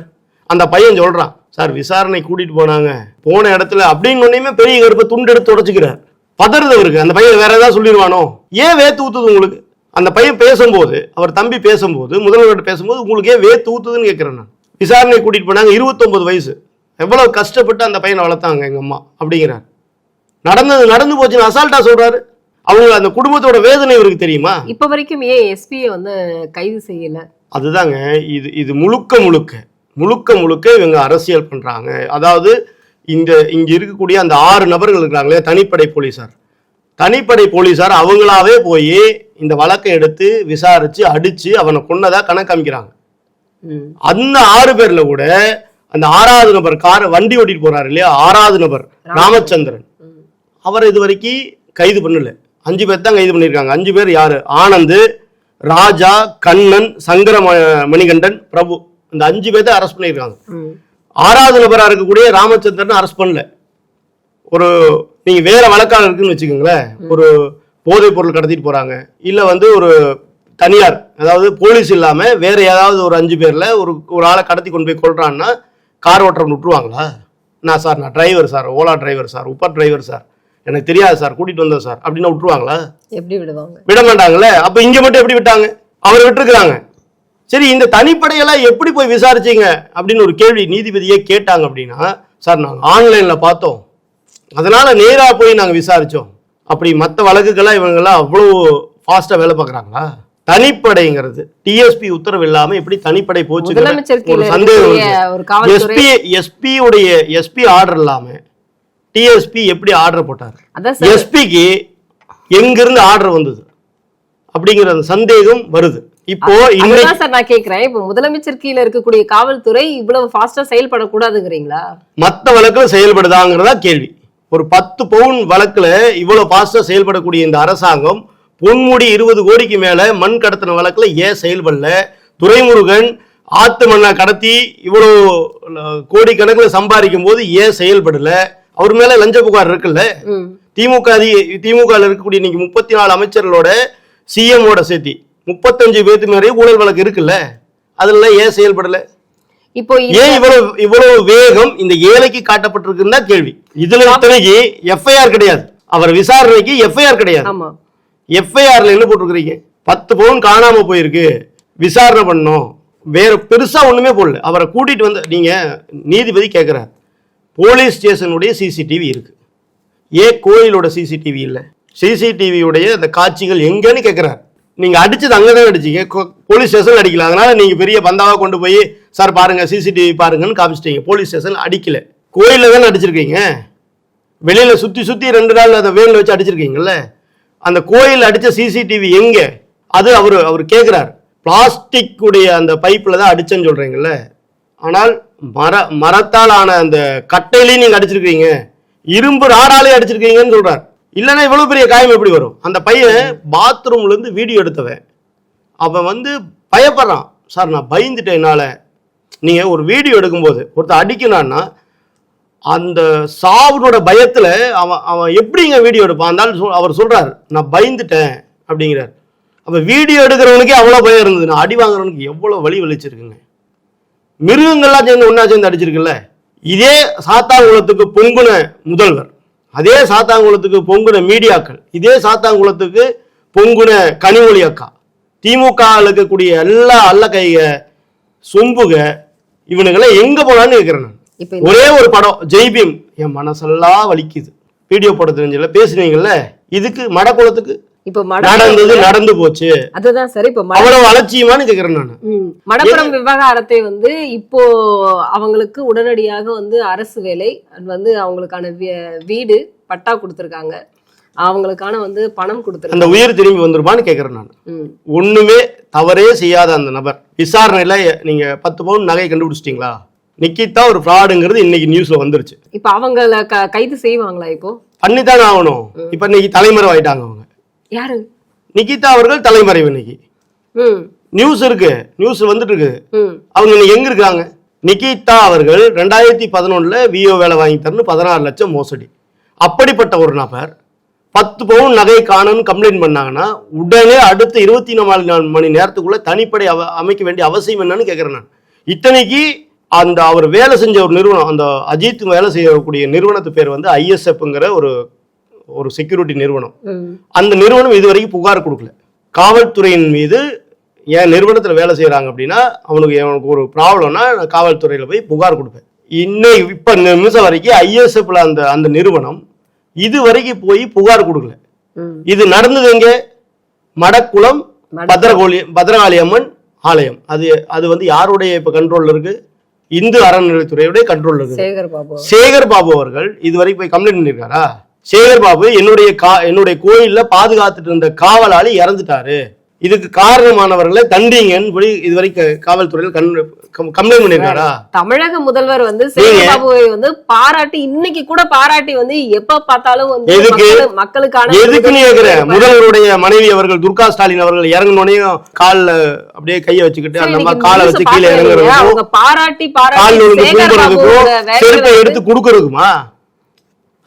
அந்த பையன் சொல்றான் சார் விசாரணை கூட்டிட்டு போனாங்க. போன இடத்துல அப்படின்னு ஒன்னையுமே பெரிய கருப்பை துண்டு எடுத்து உடச்சிக்கிறார். பதறுது அவருக்கு அந்த பையன் வேற ஏதாவது சொல்லிடுவானோ ஏன் வேத்து ஊத்துது உங்களுக்கு? அந்த பையன் பேசும்போது அவர் தம்பி பேசும்போது முதல்வர்கிட்ட பேசும்போது உங்களுக்கு ஏன் வேத்து ஊத்துதுன்னு கேட்கிறேன் நான். விசாரணை கூட்டிட்டு போனாங்க 29 வயசு. எவ்வளவு கஷ்டப்பட்டு அந்த பையனை வளர்த்தாங்க எங்க அம்மா அப்படிங்கிறார். நடந்தது நடந்து போச்சுன்னு அசால்ட்டா சொல்றாரு. அவங்க அந்த குடும்பத்தோட வேதனை இவருக்கு தெரியுமா?
இப்ப வரைக்கும் ஏன் எஸ்பியை வந்து கைது செய்யல?
அதுதாங்க இது இது முழுக்க முழுக்க முழுக்க முழுக்க இவங்க அரசியல் பண்றாங்க. அதாவது இந்த இங்க இருக்கக்கூடிய அந்த ஆறு நபர்கள் இருக்கிறாங்களே தனிப்படை போலீசார். தனிப்படை போலீசார் அவங்களாவே போய் இந்த வழக்கை எடுத்து விசாரிச்சு அடிச்சு அவனை கொன்னதா கணக்கு காமிக்கிறாங்க.
ம்.
அந்த ஆறு பேர்ல கூட அந்த ஆறாவது நபர் கார் வண்டி ஓட்டிட்டு போறாரு இல்லையா? ஆறாவது நபர் ராமச்சந்திரன். அவரை இது வரைக்கும் கைது பண்ணல. அஞ்சு பேர் தான் கைது பண்ணியிருக்காங்க. அஞ்சு பேர் யாரு? ஆனந்த் ராஜா கண்ணன் சங்கர மணிகண்டன் பிரபு. இந்த அஞ்சு பேர்த்த அரெஸ்ட் பண்ணியிருக்காங்க. ஆறாவது நபரா இருக்கக்கூடிய ராமச்சந்திரன் அரெஸ்ட் பண்ணல. ஒரு நீங்க வேற வழக்காளர் இருக்குன்னு வச்சுக்கோங்களேன் ஒரு போதைப் பொருள் கடத்திட்டு போறாங்க. இல்ல வந்து ஒரு தனியார் அதாவது போலீஸ் இல்லாம வேற ஏதாவது ஒரு அஞ்சு பேர்ல ஒரு ஒரு ஆளை கடத்தி கொண்டு போய் கொள்றான்னா கார் ஓட்டுறவன் விட்டுருவாங்களா? நான் சார் நான் driver sir Ola driver sir Uber driver sir எனக்கு தெரியாது சார் கூட்டிட்டு வந்தேன் சார் அப்படின்னு விட்டுருவாங்களா?
எப்படி விடுவாங்க?
விட மாட்டாங்கல்ல அப்ப இங்க மட்டும் எப்படி விட்டாங்க? அவர் விட்டுருக்காங்க சரி இந்த தனிப்படையெல்லாம் எப்படி போய் விசாரிச்சீங்க? அப்படின்னு ஒரு கேள்வி நீதிபதியே கேட்டாங்க அப்படின்னா சார் நாங்க ஆன்லைன்ல பார்த்தோம். அதனால நேரா போய் நாங்க விசாரிச்சோம். அப்படி மற்ற வழக்குக்கெல்லாம் இவங்கெல்லாம் அவ்வளோ ஃபாஸ்டா வேலை பார்க்கறாங்களா? தனிப்படைங்கிறது டிஎஸ்பி உத்தரவு இல்லாம எப்படி தனிப்படை போச்சு ஒரு சந்தேகம் எஸ்பி எஸ்பி உடைய எஸ்பி ஆர்டர் இல்லாம டிஎஸ்பி எப்படி ஆர்டர் போட்டார்? எஸ்பிக்கு எங்கிருந்து ஆர்டர் வந்தது? அப்படிங்கிற அந்த சந்தேகம் வருது. இப்போ
சார் நான் கேக்குறேன் இப்ப முதலமைச்சர் கீழ இருக்கக்கூடிய காவல்துறை இவ்வளவு ஃபாஸ்டா செயல்படக்கூடாதுங்கிறீங்களா?
மத்த வழக்குல செயல்படுதாங்கிறதா கேள்வி. ஒரு பத்து பவுன் வழக்குல இவ்வளவு பாஸ்டா செயல்படக்கூடிய இந்த அரசாங்கம் பொன்முடி இருபது கோடிக்கு மேல மண் கடத்தின வழக்குல ஏன் செயல்படல? துரைமுருகன் ஆத்து மண்ணை கடத்தி இவ்வளவு கோடி கணக்கில் சம்பாதிக்கும் போது ஏன் செயல்படல? அவர் மேல லஞ்ச புகார் இருக்குல்ல. திமுக அதி திமுக ல இருக்கக்கூடிய இன்னைக்கு முப்பத்தி நாலு அமைச்சர்களோட சிஎம்மோட சேர்த்தி முப்பத்தஞ்சு பேத்து மேலே ஊழல் வழக்கு இருக்குல்ல? அதுல ஏன் செயல்படல?
இப்போ
ஏன் இவ்வளவு இவ்வளவு வேகம் இந்த ஏழைக்கு காட்டப்பட்டிருக்குன்னு தான் கேள்வி. இதுல இத்தனைக்கு எஃப்ஐஆர் கிடையாது. அவர் விசாரணைக்கு எஃப்ஐஆர் கிடையாது. எஃப்ஐஆர்ல என்ன போட்டிருக்கிறீங்க? பத்து பவுன் காணாம போயிருக்கு. விசாரணை பண்ணோம். வேற பெருசா ஒண்ணுமே போடல. அவரை கூட்டிட்டு வந்து நீங்க நீதிபதி கேட்கிறார் போலீஸ் ஸ்டேஷனுடைய சிசிடிவி இருக்கு. ஏன் கோயிலோட சிசிடிவி இல்லை. சிசிடிவியுடைய அந்த காட்சிகள் எங்கன்னு கேட்கிறார் நீங்க அடிச்சது அங்கதான் அடிச்சீங்க. போலீஸ் ஸ்டேஷன் அடிக்கல. அதனால நீங்க பெரிய பந்தாவா கொண்டு போய் சார் பாருங்க சிசிடிவி பாருங்கன்னு காமிச்சிட்டீங்க. போலீஸ் ஸ்டேஷன் அடிக்கல. கோயிலில் தானே அடிச்சிருக்கீங்க? வெளியில் சுற்றி சுற்றி ரெண்டு நாள் அதை வேனில் வச்சு அடிச்சிருக்கீங்கல்ல? அந்த கோயில் அடித்த சிசிடிவி எங்கே? அது அவர் அவர் கேட்குறார் பிளாஸ்டிக் உடைய அந்த பைப்பில் தான் அடிச்சேன்னு சொல்கிறீங்கல்ல ஆனால் மர மரத்தால் ஆன அந்த கட்டையிலையும் நீங்கள் அடிச்சிருக்கீங்க. இரும்பு ராடாலே அடிச்சிருக்கீங்கன்னு சொல்கிறார் இல்லைன்னா இவ்வளோ பெரிய காயம் எப்படி வரும்? அந்த பையன் பாத்ரூம்லேருந்து வீடியோ எடுத்தவன். அவன் வந்து பயப்படுறான். சார் நான் பயந்துட்டேன் என்னால். நீங்கள் ஒரு வீடியோ எடுக்கும்போது ஒருத்தர் அடிக்கணும்னா அந்த சாவுனோட பயத்தில் அவன் அவன் எப்படிங்க வீடியோ எடுப்பான்? அந்த சொல் அவர் சொல்கிறார் நான் பயந்துட்டேன் அப்படிங்கிறார். அப்போ வீடியோ எடுக்கிறவனுக்கே அவ்வளோ பயம் இருந்தது. நான் அடி வாங்குறவனுக்கு எவ்வளோ வலி வலிச்சிருக்குங்க. மிருகங்கள்லாம் சேர்ந்து ஒன்றா சேர்ந்து அடிச்சிருக்குல்ல? இதே சாத்தாங்குளத்துக்கு பொங்குன முதல்வர் அதே சாத்தாங்குளத்துக்கு பொங்குன மீடியாக்கள் இதே சாத்தாங்குளத்துக்கு பொங்குன கனிமொழி அக்கா திமுக இருக்கக்கூடிய எல்லா அல்ல கைக சொம்புக இவனுங்கெல்லாம் எங்க போனான்னு கேட்கிறேன் நான். ஒரே ஒரு படம் ஜெய்பீம் என் மனசெல்லாம் வலிக்குது. வீடியோ போட தெரிஞ்சல பேசுனீங்கல்ல இதுக்கு மடக்குளத்துக்கு
இப்ப
நடந்தது நடந்து போச்சு.
அதுதான் சார் இப்ப
அவ்வளவு அலட்சியமான்னு கேக்குறேன் நான்.
மடப்புறம் விவகாரத்தை வந்து இப்போ அவங்களுக்கு உடனடியாக வந்து அரசு வேலை வந்து அவங்களுக்கான வீடு பட்டா கொடுத்துருக்காங்க. அவங்களுக்கான வந்து பணம் கொடுத்துருக்காங்க.
அந்த உயிர் திரும்பி வந்துருமான்னு கேக்குறேன் நான்.
ம்.
ஒண்ணுமே தவறே செய்யாத அந்த நபர். விசாரணையில நீங்க பத்து பவுன் நகை கண்டுபிடிச்சிட்டீங்களா? நிக்கிதா ஒரு ஃப்ராடுங்கிறது இன்னைக்கு நியூஸ்ல வந்துருச்சு.
இப்ப அவங்கள கைது செய்வாங்களா இப்போ?
பண்ணித்தானே ஆகணும். இப்ப இன்னைக்கு தலைமறைவு ஆயிட்டாங்க அவங்க.
யாரு?
நிக்கிதா அவர்கள் தலைமறைவு இன்னைக்கு. நியூஸ் இருக்கு. நியூஸ் வந்துட்டு இருக்கு அவங்க இன்னைக்கு எங்க இருக்காங்க? நிகிதா அவர்கள் ரெண்டாயிரத்தி பதினொன்னுல விஓ வேலை வாங்கி தரணும் பதினாறு லட்சம் மோசடி. அப்படிப்பட்ட ஒரு நபர் பத்து பவுன் நகை காணும்னு கம்ப்ளைண்ட் பண்ணாங்கன்னா உடனே அடுத்த இருபத்தி நாலு மணி நேரத்துக்குள்ள தனிப்படை அவ அமைக்க வேண்டிய அவசியம் என்னன்னு கேட்குறேன் நான். இத்தனைக்கு அந்த அவர் வேலை செஞ்ச ஒரு நிறுவனம் அந்த அஜித் வேலை செய்யக்கூடிய நிறுவனத்து பேர் வந்து ஐஎஸ்எஃப்ங்கிற ஒரு ஒரு செக்யூரிட்டி நிறுவனம். அந்த நிறுவனம் இதுவரைக்கும் புகார் கொடுக்கல. காவல்துறையின் மீது என் நிறுவனத்தில் வேலை செய்கிறாங்க அப்படின்னா அவனுக்கு அவனுக்கு ஒரு ப்ராப்ளம்னா நான் காவல்துறையில் போய் புகார் கொடுப்பேன். இன்னைக்கு இப்போ நிமிஷம் வரைக்கும் ஐஎஸ்எஃப்ல அந்த அந்த நிறுவனம் இது வரைக்கும் போய் புகார் கொடுக்கல. இது நடந்தது எங்க? மடக்குளம்
மட-
பத்ரகோலி பத்ரகாளி அம்மன் ஆலயம். அது அது வந்து யாருடைய இப்போ கண்ட்ரோல்ல இருக்கு? இந்து அறநிலைத்துறையுடைய கண்ட்ரோல்ல இருக்கு.
சேகர் பாபு
சேகர் பாபு அவர்கள் இதுவரை போய் கம்ப்ளைண்ட் பண்ணிருக்காரா சேகர் பாபு என்னுடைய கா என்னுடைய கோயில்ல பாதுகாத்துட்டு இருந்த காவலாளி இறந்துட்டாரு. இதுக்கு காரணமானவர்களை தண்டிங்கன்னு போய் இதுவரை காவல்துறையில் கம்ப்ளைண்ட் பண்ணிருக்காரா
தமிழக முதல்வர் வந்து சேகர்
நீங்க-
பாபுவை வந்து பாராட்டி இன்னைக்கு கூட பாராட்டி வந்து எப்ப பார்த்தாலும் வந்து
எதுக்கு?
மக்களு- மக்களுக்கான
எதுக்குன்னு கேக்குறேன் முதல்வருடைய மனைவி அவர்கள் துர்கா ஸ்டாலின் அவர்கள் இறங்கினோடனையும் கால்ல அப்படியே கையை வச்சுக்கிட்டு அந்த
இன்னைக்கு
காலை வச்சு கீழே. இறங்குறதுக்கும்
அவங்க பாராட்டி பாராட்டி
செருப்பை எடுத்து கொடுக்கறதுக்குமா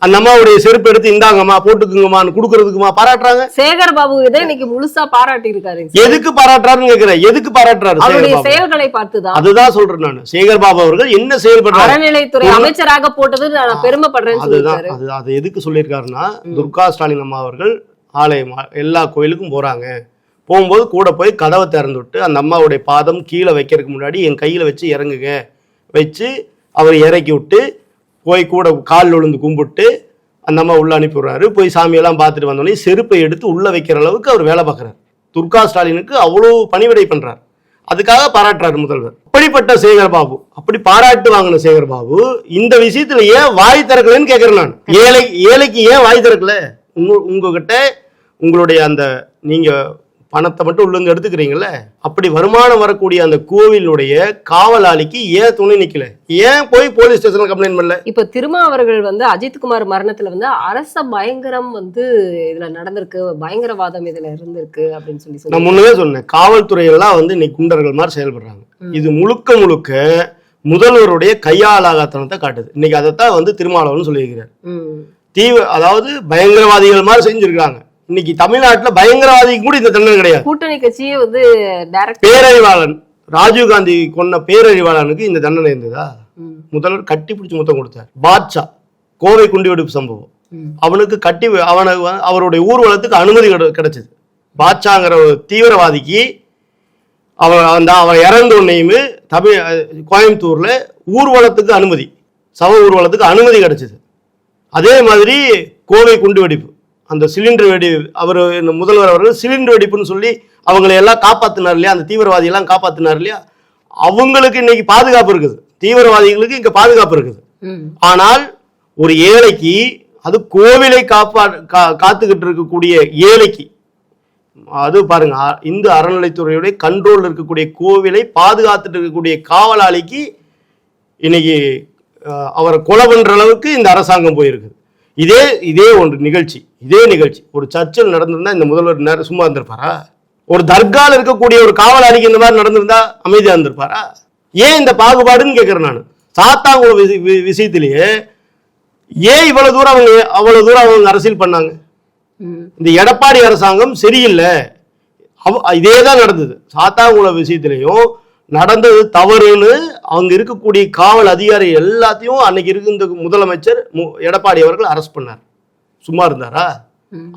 அந்த அம்மாவுடைய செருப்பு எடுத்து இந்தாங்கம்மா போட்டுக்குங்கம்மான்னு கொடுக்கறதுக்குமா பாராட்டுறாங்க?
சேகர் பாபு இதை இன்னைக்கு முழுசா பாராட்டி இருக்காரு
எதுக்கு பாராட்டுறாருன்னு கேக்குறேன். எதுக்கு பாராட்டுறாரு
அவருடைய செயல்களை பார்த்துதான்.
அதுதான் சொல்றேன் நான். சேகர் பாபு அவர்கள் என்ன செயல்படுறாரு?
அறநிலைத்துறை அமைச்சராக போட்டது நான் பெருமைப்படுறேன்னு
அதுதான். அது அது எதுக்கு சொல்லியிருக்காருன்னா துர்கா ஸ்டாலின் அம்மா அவர்கள் ஆலயம் எல்லா கோயிலுக்கும் போறாங்க. போகும்போது கூட போய் கதவை திறந்து விட்டு அந்த அம்மாவுடைய பாதம் கீழே வைக்கிறதுக்கு முன்னாடி என் கையில வச்சு இறங்குங்க. வச்சு அவர் இறக்கி விட்டு போய் கூட காலில் விழுந்து கும்பிட்டு அந்த அம்மா உள்ள அனுப்பிடுறாரு போய் சாமியெல்லாம் பார்த்துட்டு வந்தோடனே செருப்பை எடுத்து உள்ளே வைக்கிற அளவுக்கு அவர் வேலை பார்க்குறாரு. துர்கா ஸ்டாலினுக்கு அவ்வளோ பணிவிடை பண்ணுறார் அதுக்காக பாராட்டுறாரு முதல்வர். அப்படிப்பட்ட சேகர் பாபு அப்படி பாராட்டு வாங்கின சேகர் பாபு இந்த விஷயத்துல ஏன் வாய் திறக்கலன்னு கேட்கறேன் நான். ஏழை ஏழைக்கு ஏன் வாய் திறக்கல? உங்க உங்ககிட்ட உங்களுடைய அந்த நீங்க பணத்தை மட்டும் உள்ள இருந்து எடுத்துக்கிறீங்கல்ல? அப்படி வருமானம் வரக்கூடிய அந்த கோவிலுடைய காவலாளிக்கு ஏன் துணை நிக்கல? ஏன் போய் போலீஸ் ஸ்டேஷன்ல கம்ப்ளைண்ட் பண்ணல?
இப்ப திருமா அவர்கள் வந்து அஜித்குமார் மரணத்துல வந்து அரச பயங்கரம் வந்து இதுல நடந்திருக்கு பயங்கரவாதம் இதுல இருந்திருக்கு அப்படின்னு சொல்லி
நான் முன்னவே சொன்னேன். காவல்துறை எல்லாம் வந்து இன்னைக்கு குண்டர்கள் மாதிரி செயல்படுறாங்க. இது முழுக்க முழுக்க முதல்வருடைய கையாளாகத்தனத்தை காட்டுது. இன்னைக்கு அதைத்தான் வந்து திருமாவளவன் சொல்லியிருக்கிறார். தீவிர அதாவது பயங்கரவாதிகள் மாதிரி செஞ்சிருக்காங்க இன்னைக்கு தமிழ்நாட்டுல பயங்கரவாதிக்கு கூட இந்த தண்டனை கிடையாது.
கூட்டணி கட்சியே வந்து
பேரறிவாளன் ராஜீவ்காந்தி கொன்ன பேரறிவாளனுக்கு இந்த தண்டனை இருந்ததா? முதல்வர் கட்டி பிடிச்சி முத்தம் கொடுத்தார். பாட்ஷா கோவை குண்டுவெடிப்பு சம்பவம். அவனுக்கு கட்டி அவனுக்கு அவருடைய ஊர்வலத்துக்கு அனுமதி கிடை- கிடைச்சது. பாட்ஷாங்கிற ஒரு தீவிரவாதிக்கு அவன் அந்த அவன் இறந்த உடனேயுமே தமிழ் கோயம்புத்தூர்ல ஊர்வலத்துக்கு அனுமதி சவ ஊர்வலத்துக்கு அனுமதி கிடைச்சது. அதே மாதிரி கோவை குண்டு வெடிப்பு. அந்த சிலிண்டர் வெடி அவர் முதல்வர் அவர்கள் சிலிண்டர் வெடிப்புன்னு சொல்லி அவங்களை எல்லாம் காப்பாத்தினார் இல்லையா? அந்த தீவிரவாதி எல்லாம் காப்பாத்தினார் இல்லையா? அவங்களுக்கு இன்னைக்கு பாதுகாப்பு இருக்குது. தீவிரவாதிகளுக்கு இங்க பாதுகாப்பு இருக்குது. ஆனால் ஒரு ஏழைக்கு அது கோவிலை காப்பா கா- காத்துக்கிட்டு இருக்கக்கூடிய ஏழைக்கு அது பாருங்க இந்து அறநிலைத்துறையுடைய கண்ட்ரோல் இருக்கக்கூடிய கோவிலை பாதுகாத்துட்டு இருக்கக்கூடிய காவலாளிக்கு இன்னைக்கு அவரை கொலை பண்ற அளவுக்கு இந்த அரசாங்கம் போயிருக்குது இதே இதே ஒன்று நிகழ்ச்சி. இதே நிகழ்ச்சி. ஒரு சர்ச்சில் நடந்திருந்தா இந்த முதல்வர் நேரம் சும்மா இருந்திருப்பாரா? ஒரு தர்கால இருக்கக்கூடிய ஒரு காவலாளிக்கு இந்த மாதிரி நடந்திருந்தா அமைதியா இருந்திருப்பாரா? ஏன் இந்த பாகுபாடுன்னு கேட்கிறேன் நான். சாத்தாங்குள வி- விஷயத்திலேயே ஏன் இவ்வளவு தூரம் அவங்க அவ்வளவு தூரம் அவங்க அரசியல் பண்ணாங்க? இந்த எடப்பாடி அரசாங்கம் சரியில்லை. அவ இதே தான் நடந்தது. சாத்தாங்குள விஷயத்திலையும் நடந்தது தவறுன்னு அவங்க இருக்கக்கூடிய காவல் அதிகாரி எல்லாத்தையும் அன்னைக்கு இருந்த முதலமைச்சர் மு- எடப்பாடி அவர்கள் அரெஸ்ட் பண்ணார். சும்மா இருந்தாரா?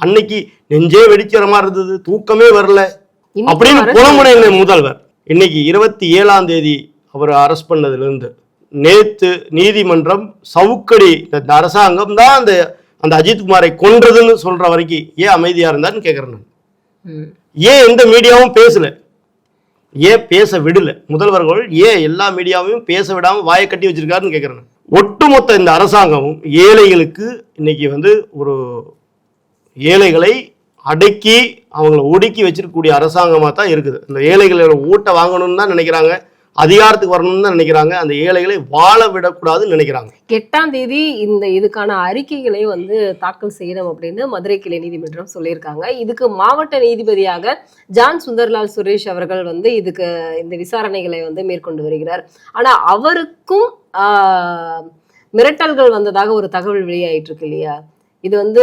அன்னைக்கு நெஞ்சே வெடிக்கிற மாதிரி இருந்தது தூக்கமே வரல. அப்படின்னு புலமுனைந்த முதல்வர். இன்னைக்கு இருபத்தி ஏழாம் தேதி அவர் அரெஸ்ட் பண்ணதுல இருந்து நேத்து நீதிமன்றம் சவுக்கடி இந்த அரசாங்கம் தான் அந்த அந்த அஜித்குமாரை கொன்றதுன்னு சொல்ற வரைக்கும் ஏன் அமைதியா இருந்தான்னு கேக்குறேன் நான். ஏன் எந்த மீடியாவும் பேசல? ஏன் பேச விடல? முதல்வர்கள் ஏன் எல்லா மீடியாவையும் பேச விடாம வாயை கட்டி வச்சிருக்காருன்னு கேக்குறேன். ஒட்டுமொத்த இந்த அரசாங்கமும் ஏழைகளுக்கு இன்னைக்கு வந்து ஒரு ஏழைகளை அடக்கி அவங்கள ஒடுக்கி வச்சிருக்கக்கூடிய அரசாங்கமாக தான் இருக்குது. இந்த ஏழைகளோட ஓட்டை வாங்கணும்னு தான் நினைக்கிறாங்க. அதிகாரத்துக்கு வரணும்னு தான் நினைக்கிறாங்க. அந்த ஏழைகளை வாழ விடக்கூடாதுன்னு நினைக்கிறாங்க.
எட்டாம் தேதி இந்த இதுக்கான அறிக்கைகளை வந்து தாக்கல் செய்யணும் அப்படின்னு மதுரை கிளை நீதிமன்றம் சொல்லியிருக்காங்க. இதுக்கு மாவட்ட நீதிபதியாக ஜான் சுந்தர்லால் சுரேஷ் அவர்கள் வந்து இதுக்கு இந்த விசாரணைகளை வந்து மேற்கொண்டு வருகிறார். ஆனா அவருக்கும் மிரட்டல்கள் வந்ததாக ஒரு தகவல் வெளியாயிட்டு இருக்கு இல்லையா? இது வந்து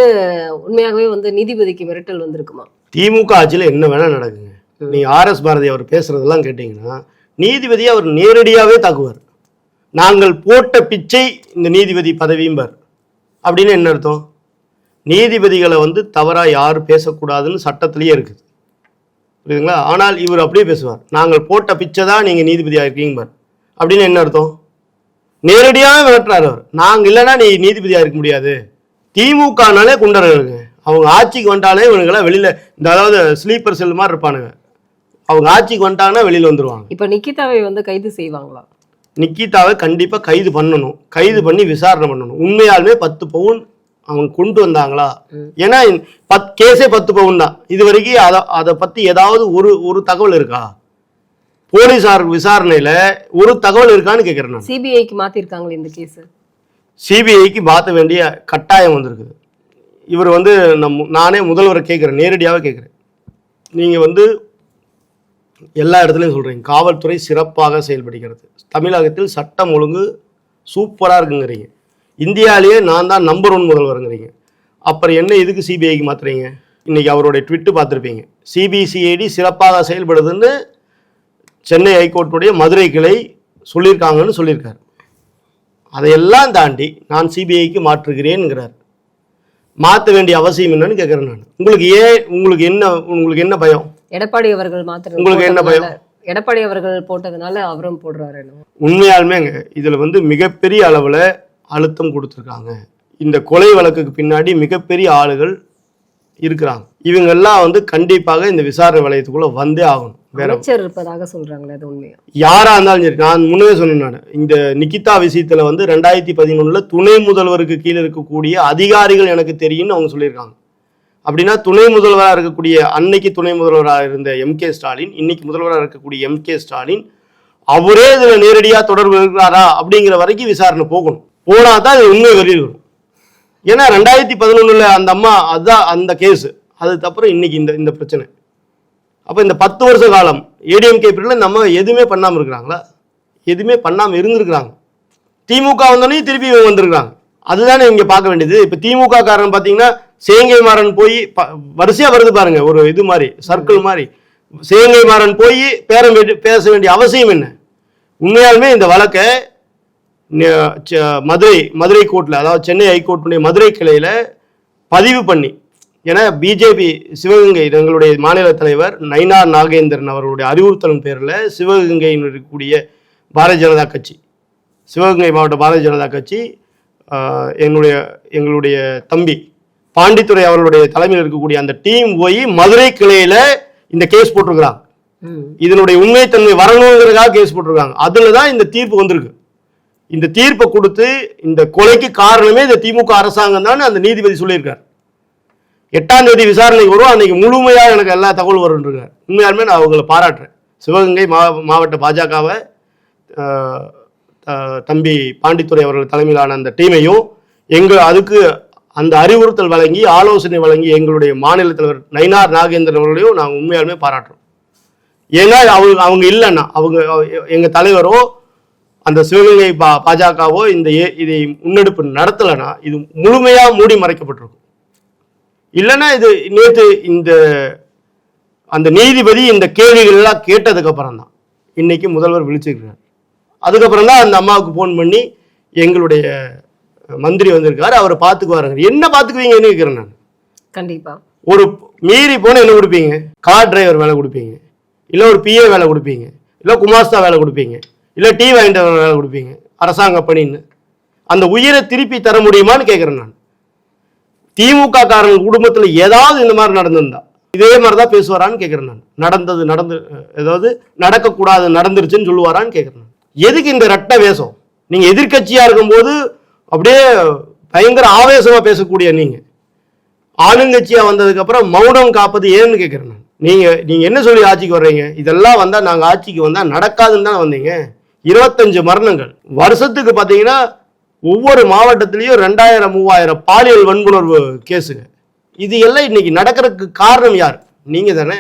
உண்மையாகவே வந்து நீதிபதிக்கு மிரட்டல் வந்திருக்குமா?
திமுக ஆட்சியில் என்ன வேணா நடக்குங்க. நீங்க ஆர்எஸ் பாரதி அவர் பேசுறதெல்லாம் கேட்டீங்கன்னா நீதிபதி அவர் நேரடியாகவே தாக்குவார். நாங்கள் போட்ட பிச்சை இந்த நீதிபதி பதவியும்பார் அப்படின்னு என்ன அர்த்தம்? நீதிபதிகளை வந்து தவறாக யாரும் பேசக்கூடாதுன்னு சட்டத்திலேயே இருக்குது. புரியுதுங்களா? ஆனால் இவர் அப்படியே பேசுவார். நாங்கள் போட்ட பிச்சை தான் நீங்கள் நீதிபதியாக இருக்கீங்கபார் அப்படின்னு என்ன அர்த்தம்? நேரடியாக விரட்டுறாரு அவர். நாங்கள் இல்லைன்னா நீ நீதிபதியாக இருக்க முடியாது. திமுகனாலே குண்டர்களுங்க அவங்க ஆட்சிக்கு வந்துட்டாலே இவனுங்கெல்லாம் வெளியில இந்த அதாவது ஸ்லீப்பர் செல் மாதிரி இருப்பானுங்க. அவங்க ஆட்சிக்கு வந்துட்டாங்கன்னா வெளியில வந்துருவாங்க.
இப்ப நிக்கிதாவை வந்து கைது செய்வாங்களா?
நிக்கிதாவை கண்டிப்பா கைது பண்ணணும். கைது பண்ணி விசாரணை பண்ணணும். உண்மையாலுமே பத்து பவுன் அவங்க கொண்டு வந்தாங்களா? ஏன்னா பத் கேஸே பத்து பவுன் தான். இது வரைக்கும் அதை அதை பத்தி ஏதாவது ஒரு ஒரு தகவல் இருக்கா? போலீசார் விசாரணையில ஒரு தகவல் இருக்கான்னு கேட்கிறேன்
சிபிஐக்கு மாத்திருக்காங்களே இந்த கேஸ்?
சிபிஐக்கு மாற்ற வேண்டிய கட்டாயம் வந்திருக்குது இவர் வந்து நம் நானே முதல்வரை கேட்குறேன் நேரடியாகவே கேட்குறேன் நீங்கள் வந்து எல்லா இடத்துலையும் சொல்கிறீங்க காவல்துறை சிறப்பாக செயல்படுகிறது. தமிழகத்தில் சட்டம் ஒழுங்கு சூப்பராக இருக்குங்கிறீங்க. இந்தியாவிலேயே நான் தான் நம்பர் ஒன் முதல்வருங்கிறீங்க. அப்புறம் என்ன இதுக்கு சிபிஐக்கு மாத்துறீங்க? இன்னைக்கு அவருடைய ட்விட்டு பார்த்துருப்பீங்க. சிபிசிஐடி சிறப்பாக செயல்படுதுன்னு சென்னை ஹைகோர்ட்டுடைய மதுரை கிளை சொல்லியிருக்காங்கன்னு சொல்லியிருக்காரு. அதையெல்லாம் தாண்டி நான் சிபிஐக்கு மாற்றுகிறேன்ங்கிறார். மாற்ற வேண்டிய அவசியம் என்னன்னு கேட்குறேன் நான். உங்களுக்கு ஏன் உங்களுக்கு என்ன உங்களுக்கு என்ன பயம்?
எடப்பாடி அவர்கள் மாத்திரம்
உங்களுக்கு என்ன பயம்?
எடப்பாடி அவர்கள் போட்டதுனால அவரும் போடுறாரு என்னவோ.
உண்மையாலுமேங்க இதில் வந்து மிகப்பெரிய அளவில் அழுத்தம் கொடுத்துருக்காங்க. இந்த கொலை வழக்குக்கு பின்னாடி மிகப்பெரிய ஆளுகள் இருக்கிறாங்க. இவங்கெல்லாம் வந்து கண்டிப்பாக இந்த விசாரணை வளையத்துக்குள்ள வந்தே ஆகணும்.
அமைச்சர் இருப்பதாக சொல்றாங்களே அது உண்மையா?
யாரா இருந்தாலும் சரி நான் முன்னே சொன்னேன் நான். இந்த நிக்கிதா விஷயத்துல வந்து ரெண்டாயிரத்தி பதினொன்னுல துணை முதல்வருக்கு கீழே இருக்கக்கூடிய அதிகாரிகள் எனக்கு தெரியும்னு அவங்க சொல்லியிருக்காங்க. அப்படின்னா துணை முதல்வராக இருக்கக்கூடிய அன்னைக்கு துணை முதல்வராக இருந்த எம் கே ஸ்டாலின் இன்னைக்கு முதல்வராக இருக்கக்கூடிய எம் கே ஸ்டாலின் அவரே இதுல நேரடியா தொடர்பு இருக்கிறாரா அப்படிங்கிற வரைக்கும் விசாரணை போகணும். போனா தான் இது உண்மை வெளியில் வரும். ஏன்னா ரெண்டாயிரத்தி பதினொன்னுல அந்த அம்மா அதான் அந்த கேஸ் அதுக்கப்புறம் இன்னைக்கு இந்த இந்த பிரச்சனை. அப்போ இந்த பத்து வருஷ காலம் ஏடிஎம்கே பீரியடில் நம்ம எதுவுமே பண்ணாமல் இருக்கிறாங்களா? எதுவுமே பண்ணாமல் இருந்திருக்கிறாங்க. திமுக வந்தோடனே திருப்பி இவங்க வந்திருக்காங்க அதுதானே இங்கே பார்க்க வேண்டியது. இப்போ திமுக காரன் பார்த்தீங்கன்னா சேங்கை மாறன் போய் ப- வரிசையாக வருது பாருங்க. ஒரு இது மாதிரி சர்க்கிள் மாதிரி. சேங்கை மாறன் போய் பேரம் பேச வேண்டிய அவசியம் என்ன? உண்மையாலுமே இந்த வழக்கை ச- மதுரை மதுரை கோர்ட்டில் அதாவது சென்னை ஹைகோர்ட்டுடைய மதுரை கிளையில் பதிவு பண்ணி ஏன்னா பிஜேபி சிவகங்கை எங்களுடைய மாநில தலைவர் நயினார் நாகேந்திரன் அவர்களுடைய அறிவுறுத்தலின் பேரில் சிவகங்கையில் இருக்கக்கூடிய பாரதிய ஜனதா கட்சி சிவகங்கை மாவட்ட பாரதிய ஜனதா கட்சி எங்களுடைய எங்களுடைய தம்பி பாண்டித்துரை அவர்களுடைய தலைமையில் இருக்கக்கூடிய அந்த டீம் போய் மதுரை கிளையில் இந்த கேஸ் போட்டிருக்கிறாங்க. இதனுடைய உண்மைத்தன்மை வரணுங்கிறதுக்காக கேஸ் போட்டிருக்காங்க. அதில் தான் இந்த தீர்ப்பு வந்திருக்கு. இந்த தீர்ப்பை கொடுத்து இந்த கொலைக்கு காரணமே இந்த திமுக அரசாங்கம் தான் அந்த நீதிபதி சொல்லியிருக்கார். எட்டாம் தேதி விசாரணைக்கு வரும். அன்னைக்கு முழுமையாக எனக்கு எல்லா தகவல் வரும்ன்றார் உண்மையாலுமே நான் அவங்கள பாராட்டுறேன். சிவகங்கை மா மாவட்ட பாஜகவை தம்பி பாண்டித்துரை அவர்கள் தலைமையிலான அந்த டீமையும் எங்கள் அதுக்கு அந்த அறிவுறுத்தல் வழங்கி ஆலோசனை வழங்கி எங்களுடைய மாநில தலைவர் நயினார் நாகேந்திரன் அவர்களையும் நாங்கள் உண்மையாலுமே பாராட்டுறோம். ஏன்னா அவங்க அவங்க இல்லைன்னா அவங்க எங்கள் தலைவரோ அந்த சிவகங்கை பா பாஜகவோ இந்த ஏ இதை முன்னெடுப்பு நடத்தலைன்னா இது முழுமையாக மூடி மறைக்கப்பட்டிருக்கும். இல்லைன்னா இது நேற்று இந்த அந்த நீதிபதி இந்த கேள்விகள் எல்லாம் கேட்டதுக்கு அப்புறம் தான் இன்னைக்கு முதல்வர் விழிச்சிருக்கிறார். அதுக்கப்புறம் தான் அந்த அம்மாவுக்கு ஃபோன் பண்ணி எங்களுடைய மந்திரி வந்திருக்காரு அவரை பார்த்துக்குவாருங்க. என்ன பார்த்துக்குவீங்கன்னு கேட்குறேன் நான்?
கண்டிப்பா.
ஒரு மீறி போன என்ன கொடுப்பீங்க? கார் டிரைவர் வேலை கொடுப்பீங்க. இல்லை ஒரு பிஏ வேலை கொடுப்பீங்க. இல்லை குமாஸ்தா வேலை கொடுப்பீங்க. இல்லை டீ வாங்கிட்டு வேலை கொடுப்பீங்க. அரசாங்க பணின்னு. அந்த உயிரை திருப்பி தர முடியுமான்னு கேட்குறேன் நான். திமுக காரங்க குடும்பத்தில் ஏதாவது இந்த மாதிரி நடந்திருந்தா இதே மாதிரி தான் பேசுவாரான்னு கேட்குறேன் நான். நடந்தது நடந்து ஏதாவது நடக்கக்கூடாது நடந்துருச்சுன்னு சொல்லுவாரான்னு கேட்குறேன் நான். எதுக்கு இந்த ரெட்ட வேஷம்? நீங்கள் எதிர்க்கட்சியாக இருக்கும்போது அப்படியே பயங்கர ஆவேசமாக பேசக்கூடிய நீங்கள் ஆளுங்கட்சியா வந்ததுக்கு அப்புறம் மௌனம் காப்பது ஏன்னு கேட்குறேன் நான். நீங்க நீங்க என்ன சொல்லி ஆட்சிக்கு வர்றீங்க? இதெல்லாம் வந்தா நாங்க ஆட்சிக்கு வந்தா நடக்காதுன்னு தானே வந்தீங்க? இருபத்தஞ்சு மரணங்கள். வருஷத்துக்கு பாத்தீங்கன்னா ஒவ்வொரு மாவட்டத்திலையும் ரெண்டாயிரம் மூவாயிரம் பாலியல் வன்புணர்வு கேஸுங்க. இது எல்லாம் இன்னைக்கு நடக்கிறதுக்கு காரணம் யார்? நீங்க தானே